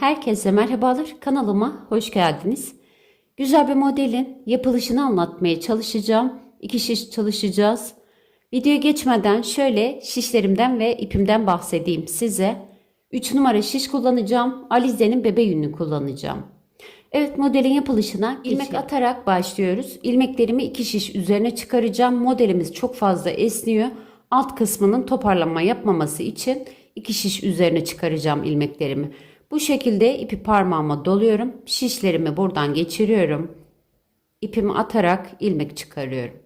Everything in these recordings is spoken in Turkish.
Herkese merhabalar. Kanalıma hoş geldiniz. Güzel bir modelin yapılışını anlatmaya çalışacağım. İki şiş çalışacağız. Videoya geçmeden şöyle şişlerimden ve ipimden bahsedeyim size. 3 numara şiş kullanacağım. Alize'nin bebe yününü kullanacağım. Evet modelin yapılışına ilmek atarak başlıyoruz. İlmeklerimi iki şiş üzerine çıkaracağım. Modelimiz çok fazla esniyor. Alt kısmının toparlanma yapmaması için iki şiş üzerine çıkaracağım ilmeklerimi. Bu şekilde ipi parmağıma doluyorum. Şişlerimi buradan geçiriyorum. İpimi atarak ilmek çıkarıyorum.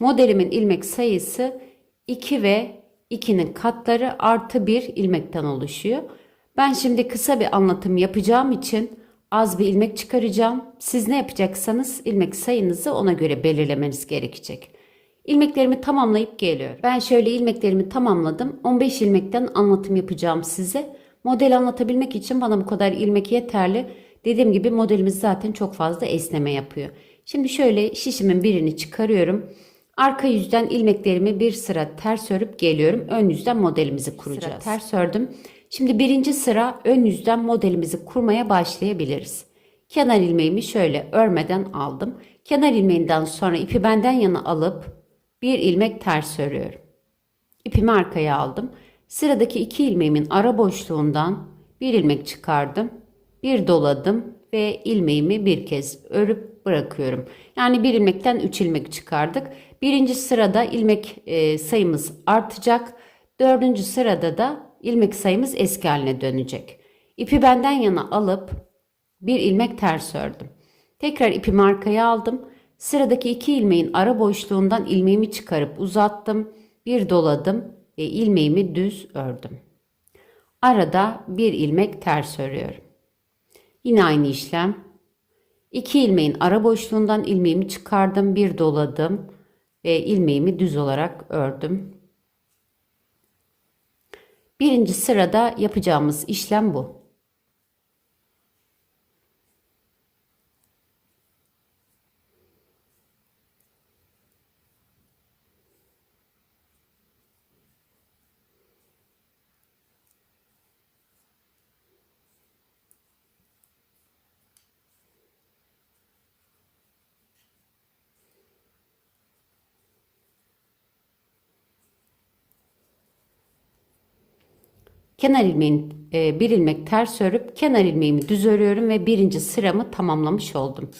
Modelimin ilmek sayısı 2 ve 2'nin katları artı 1 ilmekten oluşuyor. Ben şimdi kısa bir anlatım yapacağım için az bir ilmek çıkaracağım. Siz ne yapacaksanız ilmek sayınızı ona göre belirlemeniz gerekecek. İlmeklerimi tamamlayıp geliyorum. Ben şöyle ilmeklerimi tamamladım. 15 ilmekten anlatım yapacağım size. Model anlatabilmek için bana bu kadar ilmek yeterli. Dediğim gibi modelimiz zaten çok fazla esneme yapıyor. Şimdi şöyle şişimin birini çıkarıyorum. Arka yüzden ilmeklerimi bir sıra ters örüp geliyorum. Ön yüzden modelimizi kuracağız. Sıra ters ördüm. Şimdi birinci sıra ön yüzden modelimizi kurmaya başlayabiliriz. Kenar ilmeğimi şöyle örmeden aldım. Kenar ilmeğinden sonra ipi benden yana alıp bir ilmek ters örüyorum. İpimi arkaya aldım. Sıradaki iki ilmeğimin ara boşluğundan bir ilmek çıkardım. Bir doladım ve ilmeğimi bir kez örüp bırakıyorum. Yani bir ilmekten üç ilmek çıkardık. Birinci sırada ilmek e, sayımız artacak. Dördüncü sırada da ilmek sayımız eski haline dönecek. İpi benden yana alıp bir ilmek ters ördüm. Tekrar ipimi arkaya aldım. Sıradaki iki ilmeğin ara boşluğundan ilmeğimi çıkarıp uzattım. Bir doladım ilmeğimi düz ördüm. Arada bir ilmek ters örüyorum. Yine aynı işlem. İki ilmeğin ara boşluğundan ilmeğimi çıkardım, bir doladım ve ilmeğimi düz olarak ördüm. Birinci sırada yapacağımız işlem bu. Kenar ilmeğin e, bir ilmek ters örüp kenar ilmeğimi düz örüyorum ve birinci sıramı tamamlamış oldum.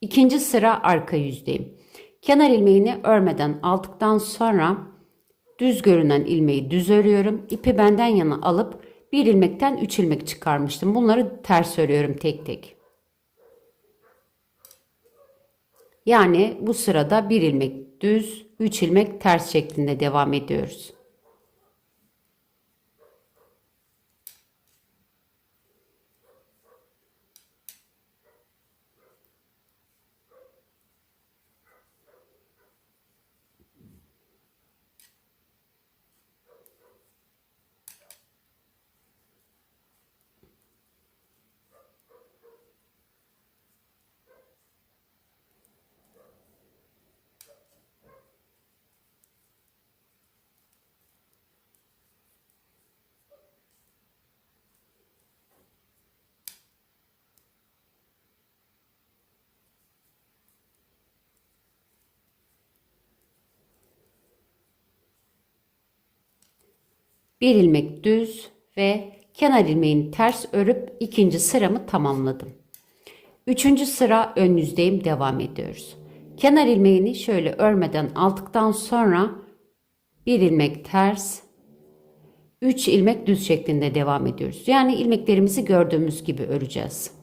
İkinci sıra arka yüzdeyim. Kenar ilmeğini örmeden aldıktan sonra düz görünen ilmeği düz örüyorum. İpi benden yana alıp bir ilmekten üç ilmek çıkarmıştım. Bunları ters örüyorum tek tek. Yani bu sırada bir ilmek düz, üç ilmek ters şeklinde devam ediyoruz. Bir ilmek düz ve kenar ilmeğini ters örüp ikinci sıramı tamamladım. Üçüncü sıra ön yüzdeyim devam ediyoruz. Kenar ilmeğini şöyle örmeden aldıktan sonra bir ilmek ters, 3 ilmek düz şeklinde devam ediyoruz. Yani ilmeklerimizi gördüğümüz gibi öreceğiz.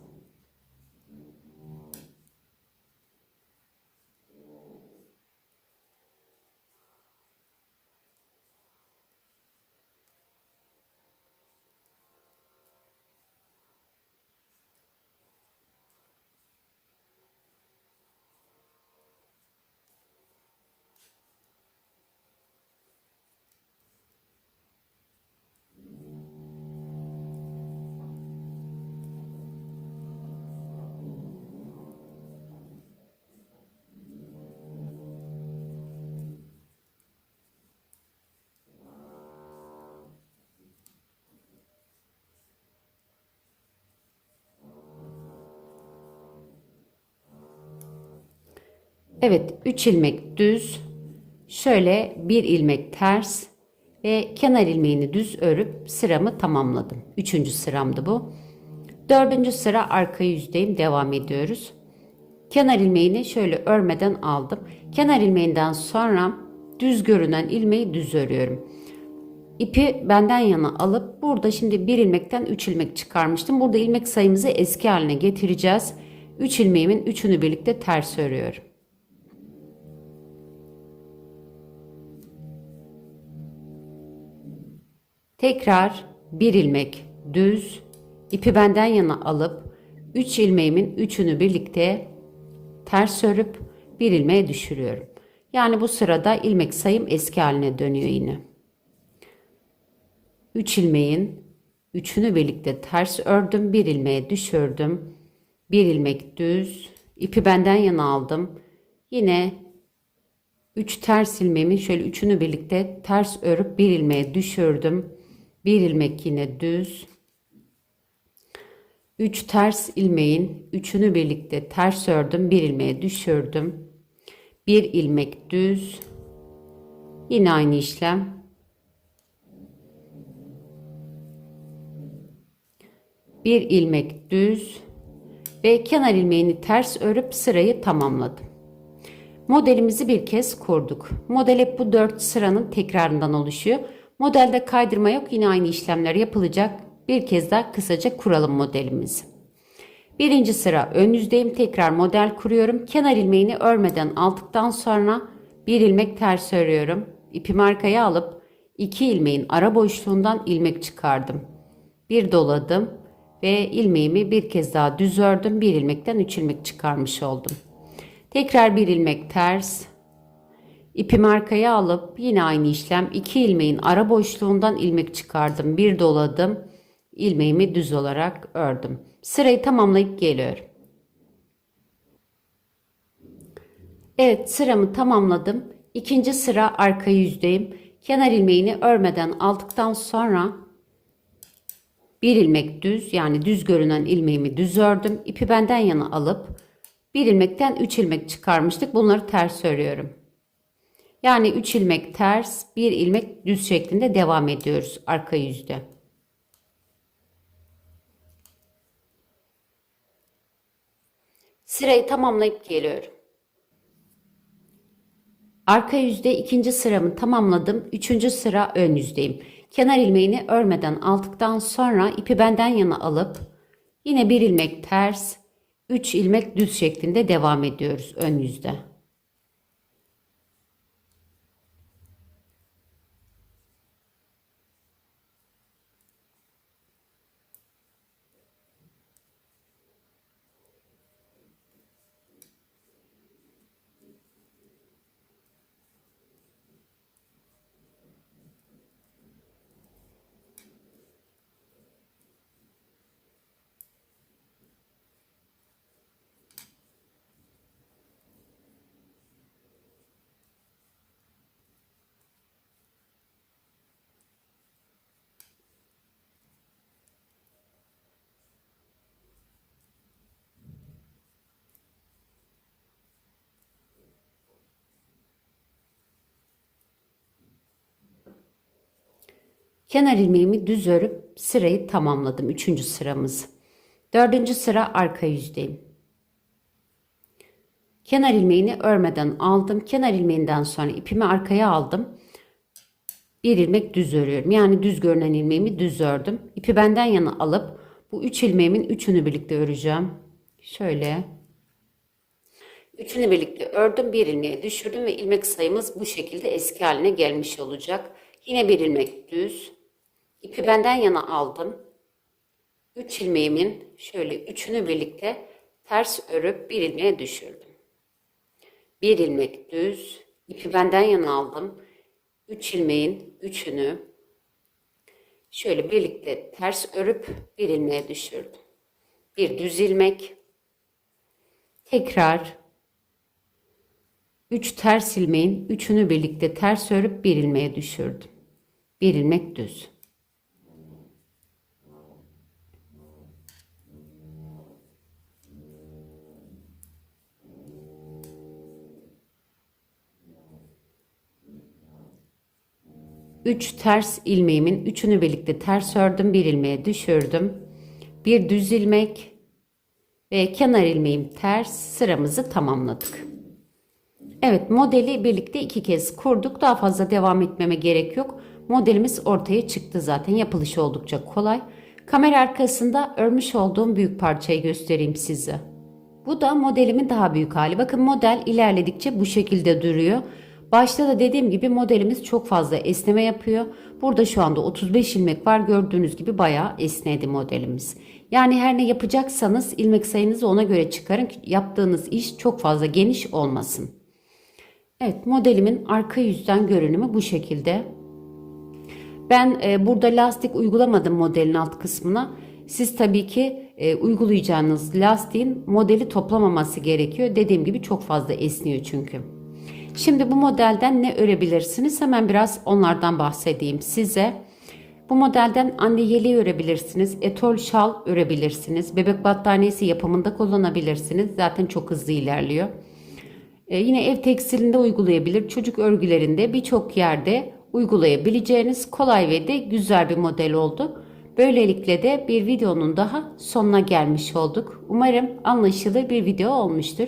Evet 3 ilmek düz. Şöyle bir ilmek ters ve kenar ilmeğini düz örüp sıramı tamamladım. Üçüncü sıramdı bu. Dördüncü sıra arka yüzdeyim. Devam ediyoruz. Kenar ilmeğini şöyle örmeden aldım. Kenar ilmeğinden sonra düz görünen ilmeği düz örüyorum. İpi benden yana alıp burada şimdi bir ilmekten 3 ilmek çıkarmıştım. Burada ilmek sayımızı eski haline getireceğiz. 3 ilmeğimin üçünü birlikte ters örüyorum. Tekrar bir ilmek düz ipi benden yana alıp 3 ilmeğimin üçünü birlikte ters örüp bir ilmeğe düşürüyorum. Yani bu sırada ilmek sayım eski haline dönüyor yine. 3 ilmeğin üçünü birlikte ters ördüm, bir ilmeğe düşürdüm. Bir ilmek düz, ipi benden yana aldım. Yine 3 ters ilmeğimin şöyle üçünü birlikte ters örüp bir ilmeğe düşürdüm. Bir ilmek yine düz. 3 ters ilmeğin üçünü birlikte ters ördüm, bir ilmeğe düşürdüm. Bir ilmek düz. Yine aynı işlem. Bir ilmek düz ve kenar ilmeğini ters örüp sırayı tamamladım. Modelimizi bir kez kurduk. Model hep bu 4 sıranın tekrarından oluşuyor. Modelde kaydırma yok. Yine aynı işlemler yapılacak. Bir kez daha kısaca kuralım modelimizi. Birinci sıra ön yüzdeyim. Tekrar model kuruyorum. Kenar ilmeğini örmeden aldıktan sonra bir ilmek ters örüyorum. İpimi arkaya alıp iki ilmeğin ara boşluğundan ilmek çıkardım. Bir doladım ve ilmeğimi bir kez daha düz ördüm. Bir ilmekten üç ilmek çıkarmış oldum. Tekrar bir ilmek ters, İpimi arkaya alıp yine aynı işlem iki ilmeğin ara boşluğundan ilmek çıkardım. Bir doladım. ilmeğimi düz olarak ördüm. Sırayı tamamlayıp geliyorum. Evet sıramı tamamladım. İkinci sıra arka yüzdeyim. Kenar ilmeğini örmeden aldıktan sonra bir ilmek düz yani düz görünen ilmeğimi düz ördüm. İpi benden yana alıp bir ilmekten üç ilmek çıkarmıştık. Bunları ters örüyorum. Yani 3 ilmek ters, 1 ilmek düz şeklinde devam ediyoruz arka yüzde. Sırayı tamamlayıp geliyorum. Arka yüzde ikinci sıramı tamamladım. Üçüncü sıra ön yüzdeyim. Kenar ilmeğini örmeden aldıktan sonra ipi benden yana alıp yine bir ilmek ters, 3 ilmek düz şeklinde devam ediyoruz ön yüzde. Kenar ilmeğimi düz örüp sırayı tamamladım. Üçüncü sıramız. Dördüncü sıra arka yüzdeyim. Kenar ilmeğini örmeden aldım. Kenar ilmeğinden sonra ipimi arkaya aldım. Bir ilmek düz örüyorum. Yani düz görünen ilmeğimi düz ördüm. İpi benden yana alıp bu üç ilmeğimin üçünü birlikte öreceğim. Şöyle. Üçünü birlikte ördüm. Bir ilmeğe düşürdüm ve ilmek sayımız bu şekilde eski haline gelmiş olacak. Yine bir ilmek düz. İpi benden yana aldım. 3 ilmeğimin şöyle üçünü birlikte ters örüp bir ilmeğe düşürdüm. Bir ilmek düz, ipi benden yana aldım. 3 ilmeğin üçünü şöyle birlikte ters örüp bir ilmeğe düşürdüm. Bir düz ilmek, tekrar 3 ters ilmeğin üçünü birlikte ters örüp bir ilmeğe düşürdüm. Bir ilmek düz. 3 ters ilmeğimin üçünü birlikte ters ördüm. Bir ilmeğe düşürdüm. Bir düz ilmek ve kenar ilmeğim ters sıramızı tamamladık. Evet modeli birlikte iki kez kurduk. Daha fazla devam etmeme gerek yok. Modelimiz ortaya çıktı zaten. Yapılışı oldukça kolay. Kamera arkasında örmüş olduğum büyük parçayı göstereyim size. Bu da modelimin daha büyük hali. Bakın model ilerledikçe bu şekilde duruyor. Başta da dediğim gibi modelimiz çok fazla esneme yapıyor. Burada şu anda 35 ilmek var. Gördüğünüz gibi bayağı esnedi modelimiz. Yani her ne yapacaksanız ilmek sayınızı ona göre çıkarın. Yaptığınız iş çok fazla geniş olmasın. Evet modelimin arka yüzden görünümü bu şekilde. Ben e, burada lastik uygulamadım modelin alt kısmına. Siz tabii ki e, uygulayacağınız lastiğin modeli toplamaması gerekiyor. Dediğim gibi çok fazla esniyor çünkü. Şimdi bu modelden ne örebilirsiniz? Hemen biraz onlardan bahsedeyim size. Bu modelden anne yeleği örebilirsiniz, etol şal örebilirsiniz, bebek battaniyesi yapımında kullanabilirsiniz. Zaten çok hızlı ilerliyor. Ee, yine ev tekstilinde uygulayabilir, çocuk örgülerinde birçok yerde uygulayabileceğiniz kolay ve de güzel bir model oldu. Böylelikle de bir videonun daha sonuna gelmiş olduk. Umarım anlaşılır bir video olmuştur.